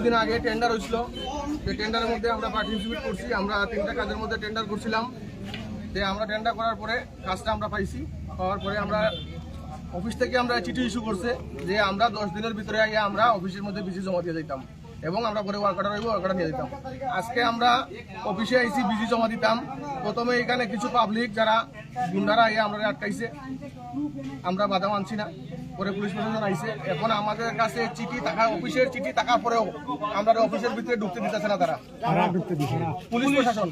কিছুদিন আগে টেন্ডার হয়েছিল। যে টেন্ডারের মধ্যে আমরা পার্টিসিপেট করছি। আমরা তিনটা কাজের মধ্যে টেন্ডার করছিলাম। যে আমরা টেন্ডার করার পরে কাজটা আমরা পাইছি। পাওয়ার পরে আমরা অফিস থেকে আমরা চিঠি ইস্যু করছে যে আমরা দশ দিনের ভিতরে আগে আমরা অফিসের মধ্যে বিসি জমা দিয়ে দিতাম। এবং আমরা পরে ওয়ার্কার রইব ওয়ার্কার নিয়ে দিতাম। আজকে আমরা অফিসে আইসি বিজি জমা দিতাম। প্রথমে এখানে কিছু পাবলিক যারা গুন্ডারা আইয়া আমরা আটকাইছে। আমরা বাধা মানছি না। পরে পুলিশ প্রশাসন আইছে। এখন আমাদের কাছে চিঠি থাকা অফিসের চিঠি থাকার পরেও আমরা অফিসের ভিতরে ঢুকতে দিতেছে না তারা। পুলিশ প্রশাসন।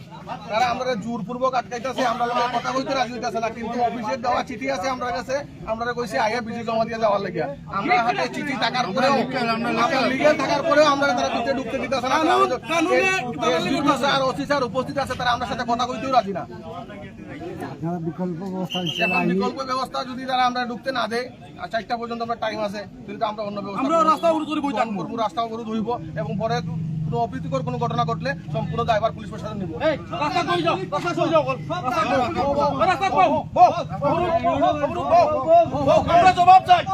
তারা আমরা জোরপূর্বক আটকাইতেছে আমরা কথা কইতে রাজি হইতেছে না। কিন্তু অফিসের দেওয়া চিঠি আছে আমরা কাছে। আমরা কইছি আগে বিজি জমা দিয়ে যাওয়ার লাগিয়া। আমরা হাতে চিঠি থাকার পরেও আমরা লিগেল থাকার পরেও আমরা তারা ভিতরে ঢুকতে দিতেছে না। ওসি স্যার উপস্থিত আছে তারা আমরা সাথে কথা কইতেও রাজি না। বিকল্প ব্যবস্থা হিসেবে এখন বিকল্প ব্যবস্থা যদি তারা আমরা ঢুকতে না দেয় আর চারটা পর্যন্ত আমরা টাইম আছে কিন্তু আমরা অন্য ব্যবস্থা আমরা রাস্তা অবরোধ করব রাস্তা অবরোধ হইব এবং পরে কোনো অপ্রীতিকর কোনো ঘটনা ঘটলে সম্পূর্ণ দায়ভার পুলিশ প্রশাসন নিব। আমরা জবাব চাই।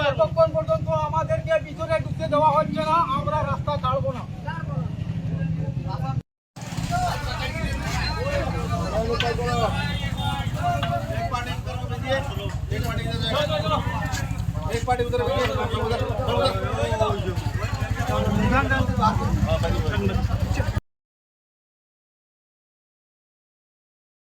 যতক্ষণ পর্যন্ত আমাদেরকে ভিতরে ঢুকতে দেওয়া হচ্ছে না আমরা রাস্তা ছাড়বো না एक पार्टी उधर उधर